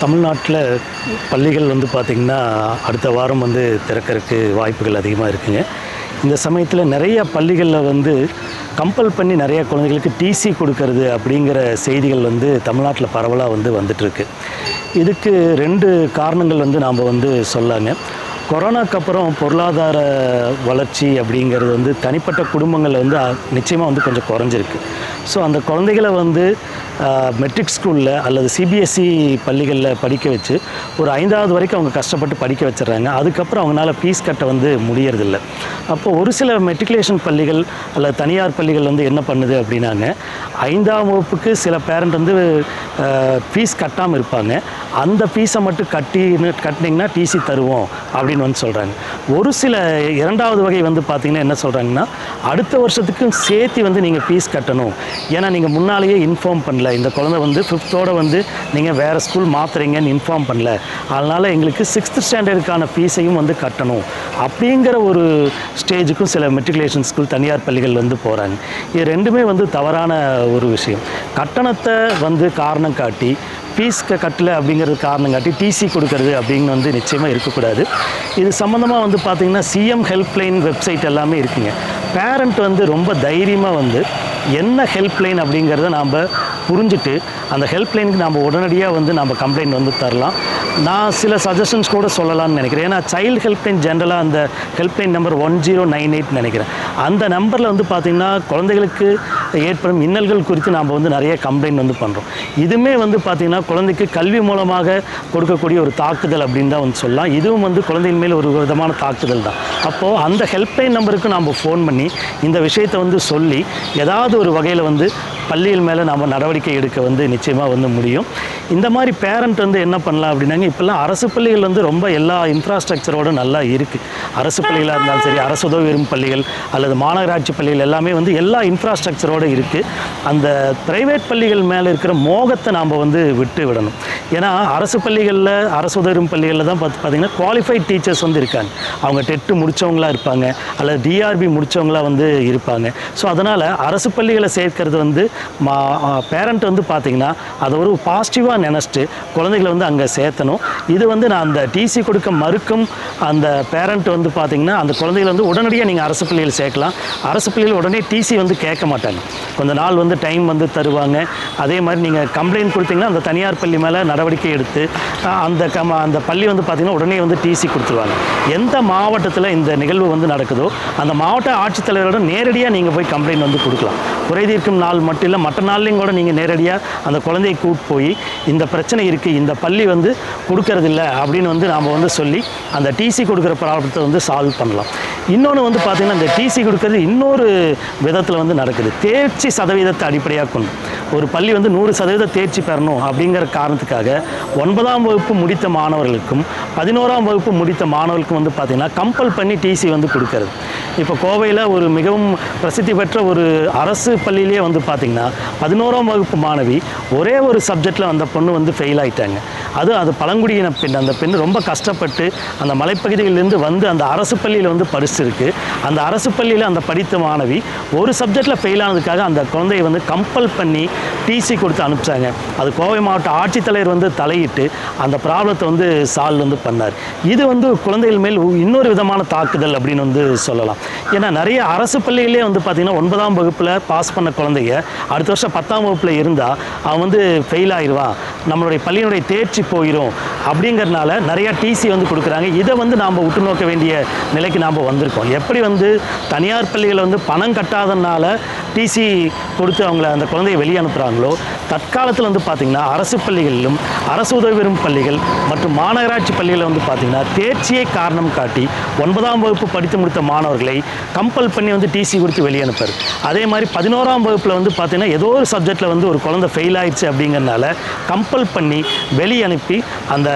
தமிழ்நாட்டில் பள்ளிகள் வந்து பார்த்திங்கன்னா அடுத்த வாரம் வந்து திறக்கிறதுக்கு வாய்ப்புகள் அதிகமாக இருக்குங்க. இந்த சமயத்தில் நிறைய பள்ளிகளில் வந்து கம்பல் பண்ணி நிறைய குழந்தைகளுக்கு டிசி கொடுக்கறது அப்படிங்கிற செய்திகள் வந்து தமிழ்நாட்டில் பரவலாக வந்து வந்துட்டுருக்கு. இதுக்கு ரெண்டு காரணங்கள் வந்து நாம் வந்து சொல்லாங்க. கொரோனாக்கு அப்புறம் பொருளாதார வளர்ச்சி அப்படிங்கிறது வந்து தனிப்பட்ட குடும்பங்களில் வந்து நிச்சயமாக வந்து கொஞ்சம் குறைஞ்சிருக்கு. ஸோ அந்த குழந்தைகளை வந்து மெட்ரிக் ஸ்கூலில் அல்லது சிபிஎஸ்சி பள்ளிகளில் படிக்க வச்சு ஒரு ஐந்தாவது வரைக்கும் அவங்க கஷ்டப்பட்டு படிக்க வச்சிடுறாங்க. அதுக்கப்புறம் அவங்களால ஃபீஸ் கட்ட வந்து முடியறதில்ல. அப்போ ஒரு சில மெட்ரிகுலேஷன் பள்ளிகள் அல்லது தனியார் பள்ளிகள் வந்து என்ன பண்ணுது அப்படின்னாங்க ஐந்தாம் வகுப்புக்கு சில பேரண்ட் வந்து ஃபீஸ் கட்டாமல் இருப்பாங்க. அந்த ஃபீஸை மட்டும் கட்டி கட்டினீங்கன்னா டிசி தருவோம் அப்படின்னு வந்து சொல்கிறாங்க ஒரு சில இரண்டாவது வகை வந்து பார்த்திங்கன்னா என்ன சொல்கிறாங்கன்னா அடுத்த வருஷத்துக்கும் சேர்த்து வந்து நீங்கள் ஃபீஸ் கட்டணும். ஏன்னா நீங்கள் முன்னாலேயே இன்ஃபார்ம் பண்ணல. இந்த குழந்தை வந்து ஃபிஃப்த்தோடு வந்து நீங்கள் வேறு ஸ்கூல் மாற்றுறீங்கன்னு இன்ஃபார்ம் பண்ணல. அதனால் எங்களுக்கு சிக்ஸ்த் ஸ்டாண்டர்டுக்கான ஃபீஸையும் வந்து கட்டணும். அப்படிங்கிற ஒரு ஸ்டேஜுக்கும் சில மெட்ரிகுலேஷன் ஸ்கூல் தனியார் பள்ளிகள் வந்து போகிறாங்க இது ரெண்டுமே வந்து தவறான ஒரு விஷயம். கட்டணத்தை வந்து காரணம் காட்டி ஃபீஸ் கட்டலை அப்படிங்கிறது காரணம் காட்டி டிசி கொடுக்கறது அப்படின்னு வந்து நிச்சயமாக இருக்கக்கூடாது. இது சம்மந்தமாக வந்து பார்த்திங்கன்னா சிஎம் ஹெல்ப்லைன் வெப்சைட் எல்லாமே இருக்குங்க. பேரண்ட் வந்து ரொம்ப தைரியமாக வந்து என்ன ஹெல்ப்லைன் அப்படிங்கிறத நாம் புரிஞ்சுட்டு அந்த ஹெல்ப்லைனுக்கு நாம் உடனடியாக வந்து நம்ம கம்ப்ளைண்ட் வந்து தரலாம். நான் சில சஜஷன்ஸ் கூட சொல்லலாம்னு நினைக்கிறேன். ஏன்னா சைல்டு ஹெல்ப்லைன் ஜென்ரலாக அந்த helpline number one zero nine eight நினைக்கிறேன். அந்த நம்பரில் வந்து பார்த்திங்கன்னா குழந்தைகளுக்கு ஏற்படும் இன்னல்கள் குறித்து நாம் வந்து நிறைய கம்ப்ளைண்ட் வந்து பண்ணுறோம் இதுவுமே வந்து பார்த்திங்கன்னா குழந்தைக்கு கல்வி மூலமாக கொடுக்கக்கூடிய ஒரு தாக்குதல் அப்படின்னு தான் வந்து சொல்லலாம். இதுவும் வந்து குழந்தைகள் மேல் ஒரு விதமான தாக்குதல் தான். அப்போது அந்த ஹெல்ப்லைன் நம்பருக்கு நாம் ஃபோன் பண்ணி இந்த விஷயத்தை வந்து சொல்லி ஏதாவது ஒரு வகையில் வந்து பள்ளியில் மேலே நாம் நடவடிக்கை எடுக்க வந்து நிச்சயமாக வந்து முடியும். இந்த மாதிரி பேரண்ட் வந்து என்ன பண்ணலாம் அப்படின்னாங்க இப்போல்லாம் அரசு பள்ளிகள் வந்து ரொம்ப எல்லா இன்ஃப்ராஸ்ட்ரக்சரோட நல்லா இருக்குது அரசு பள்ளிகளாக இருந்தாலும் சரி அரசு உதவி விரும்பும் பள்ளிகள் அல்லது மாநகராட்சி பள்ளிகள் எல்லாமே வந்து எல்லா இன்ஃப்ராஸ்ட்ரக்சரோடு இருக்குது அந்த ப்ரைவேட் பள்ளிகள் மேலே இருக்கிற மோகத்தை நாம் வந்து விட்டு விடணும். ஏன்னா அரசு பள்ளிகளில் அரசு உதவி விரும்பும் பள்ளிகளில் தான் பார்த்து பார்த்திங்கன்னா குவாலிஃபைட் டீச்சர்ஸ் வந்து இருக்காங்க. அவங்க டெட்டு முடித்தவங்களாக இருப்பாங்க அல்லது டிஆர்பி முடித்தவங்களாக வந்து இருப்பாங்க. ஸோ அதனால் அரசு பள்ளிகளை சேர்க்கிறது வந்து மா பேரண்ட் வந்து பார்த்திங்கன்னா அதை ஒரு பாசிட்டிவாக நினச்சிட்டு குழந்தைகளை வந்து அங்கே சேர்த்தணும். இது வந்து நான் அந்த டிசி கொடுக்க மறுக்கும் அந்த பேரண்ட் வந்து பார்த்திங்கன்னா அந்த குழந்தைகளை வந்து உடனடியாக நீங்கள் அரசு பள்ளியில் சேர்க்கலாம். அரசு பள்ளியில் உடனே டிசி வந்து கேட்க மாட்டாங்க. கொஞ்ச நாள் வந்து டைம் வந்து தருவாங்க. அதே மாதிரி நீங்கள் கம்ப்ளைண்ட் கொடுத்தீங்கன்னா அந்த தனியார் பள்ளி மேலே நடவடிக்கை எடுத்து அந்த கம் அந்த பள்ளி வந்து பார்த்திங்கன்னா உடனே வந்து டிசி கொடுத்துருவாங்க. எந்த மாவட்டத்தில் இந்த நிகழ்வு வந்து நடக்குதோ அந்த மாவட்ட ஆட்சித்தலைவரோட நேரடியாக நீங்கள் போய் கம்ப்ளைண்ட் வந்து கொடுக்கலாம். குறை தீர்க்கும் நாள் மட்டும் இல்லை மற்ற நாள்லேயும் கூட நீங்கள் நேரடியாக அந்த குழந்தையை கூட்டு போய் இந்த பிரச்சனை இருக்குது இந்த பள்ளி வந்து கொடுக்கறதில்ல அப்படின்னு வந்து நாம் வந்து சொல்லி அந்த டிசி கொடுக்குற ப்ராப்ளத்தை வந்து சால்வ் பண்ணலாம். இன்னொன்று வந்து பார்த்திங்கன்னா இந்த டிசி கொடுக்கறது இன்னொரு விதத்தில் வந்து நடக்குது. தேர்ச்சி சதவீதத்தை அடிப்படையாக கொண்டு ஒரு பள்ளி வந்து நூறு சதவீத தேர்ச்சி பெறணும் அப்படிங்கிற காரணத்துக்காக ஒன்பதாம் வகுப்பு முடித்த மாணவர்களுக்கும் பதினோராம் வகுப்பு முடித்த மாணவர்களுக்கும் வந்து பார்த்திங்கன்னா கம்பல் பண்ணி டிசி வந்து கொடுக்கறது. இப்போ கோவையில் ஒரு மிகவும் பிரசித்தி பெற்ற ஒரு அரசு பள்ளியிலே வந்து பார்த்திங்கன்னா பதினோராம் வகுப்பு மாணவி ஒரே ஒரு சப்ஜெக்டில் அந்த பொண்ணு வந்து ஃபெயில் ஆயிட்டாங்க. அது அது பழங்குடியின பெண். அந்த பெண் ரொம்ப கஷ்டப்பட்டு அந்த மலைப்பகுதியிலேருந்து வந்து அந்த அரசு பள்ளியில் வந்து படிச்சிருக்கு அந்த அரசு பள்ளியில் அந்த படித்த மாணவி ஒரு சப்ஜெக்டில் ஃபெயில் ஆனதுக்காக அந்த குழந்தையை வந்து கம்பல் பண்ணி டிசி கொடுத்து அனுப்பிச்சாங்க. அது கோவை மாவட்ட ஆட்சித்தலைவர் வந்து தலையிட்டு அந்த ப்ராப்ளத்தை வந்து சால்வ் வந்து பண்ணார். இது வந்து குழந்தைகள் மேல் இன்னொரு விதமான தாக்குதல் அப்படின்னு வந்து சொல்லலாம். ஏன்னா நிறைய அரசு பள்ளிகளே வந்து பார்த்திங்கன்னா ஒன்பதாம் வகுப்பில் பாஸ் பண்ண குழந்தைய அடுத்த வருஷம் பத்தாம் வகுப்பில் இருந்தால் அவன் வந்து ஃபெயில் ஆயிடுவான் நம்மளுடைய பள்ளியினுடைய தேர்ச்சி போயிடும் அப்படிங்கிறனால நிறையா டிசி வந்து கொடுக்குறாங்க. இதை வந்து நாம் உற்று நோக்க வேண்டிய நிலைக்கு நாம் வந்திருக்கோம். எப்படி வந்து தனியார் பள்ளிகளை வந்து பணம் கட்டாதனால டிசி கொடுத்து அவங்கள அந்த குழந்தையை வெளியே அனுப்புகிறாங்களோ தற்காலத்தில் வந்து பார்த்திங்கன்னா அரசு பள்ளிகளிலும் அரசு உதவி பெறும் பள்ளிகள் மற்றும் மாநகராட்சி பள்ளிகளில் வந்து பார்த்திங்கன்னா தேர்ச்சியை காரணம் காட்டி ஒன்பதாம் வகுப்பு படித்து முடித்த மாணவர்களை கம்பல் பண்ணி வந்து டிசி கொடுத்து வெளியே அனுப்பார். அதே மாதிரி பதினோராம் வகுப்பில் வந்து பார்த்திங்கன்னா ஏதோ ஒரு சப்ஜெக்டில் வந்து ஒரு குழந்தை ஃபெயில் ஆயிடுச்சு அப்படிங்கிறனால கம்பல் பண்ணி வெளியே அனுப்பி அந்த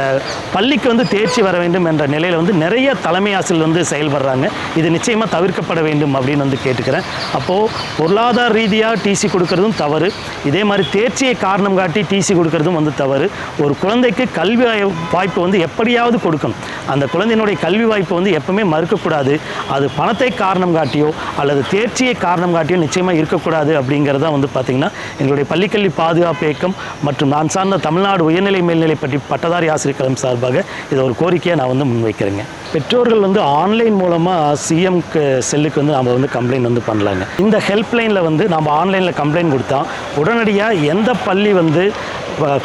பள்ளிக்கு வந்து தேர்ச்சி வர வேண்டும் என்ற நிலையில் வந்து நிறைய தலைமை ஆசிரியர் வந்து செயல்படுறாங்க. இது நிச்சயமாக தவிர்க்கப்பட வேண்டும் அப்படின்னு வந்து கேட்டுக்கிறேன். அப்போது பொருளாதார ரீதியாக டிசி கொடுக்கறதும் தவறு. இதே மாதிரி தேர்ச்சியை காரணம் காட்டி டிசி கொடுக்கறதும் வந்து தவறு. ஒரு குழந்தைக்கு கல்வி வாய்- வாய்ப்பு வந்து எப்படியாவது கொடுக்கணும். அந்த குழந்தையினுடைய கல்வி வாய்ப்பு வந்து எப்பவுமே மறுக்கக்கூடாது. அது பணத்தை காரணம் காட்டியோ அல்லது தேர்ச்சியை காரணம் காட்டியோ நிச்சயமாக இருக்கக்கூடாது அப்படிங்கிறத வந்து பார்த்திங்கன்னா எங்களுடைய பள்ளிக்கல்வி பாதுகாப்பு இயக்கம் மற்றும் நான் சார்ந்த தமிழ்நாடு உயர்நிலை மேல்நிலை பற்றி பட்டதாரி ஆசிரியர் கழகம் சார்பாக இதை ஒரு கோரிக்கையை நான் வந்து முன்வைக்கிறேங்க. பெற்றோர்கள் வந்து ஆன்லைன் மூலமாக சிஎம் செல்லுக்கு வந்து நம்ம வந்து கம்ப்ளைண்ட் வந்து பண்ணலாங்க. இந்த ஹெல்ப்லைனில் வந்து நம்ம ஆன்லைனில் கம்ப்ளைண்ட் கொடுத்தா உடனடியாக எந்த பள்ளி வந்து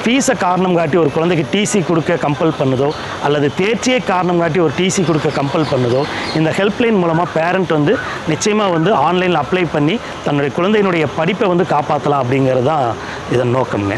ஃபீஸை காரணம் காட்டி ஒரு குழந்தைக்கு டிசி கொடுக்க கம்பல் பண்ணுதோ அல்லது தேர்ச்சியை காரணம் காட்டி ஒரு டிசி கொடுக்க கம்பல் பண்ணுதோ இந்த ஹெல்ப்லைன் மூலமாக பேரண்ட் வந்து நிச்சயமாக வந்து ஆன்லைனில் அப்ளை பண்ணி தன்னுடைய குழந்தையினுடைய படிப்பை வந்து காப்பாற்றலாம் அப்படிங்கிறது தான் இதன் நோக்கம்ங்க.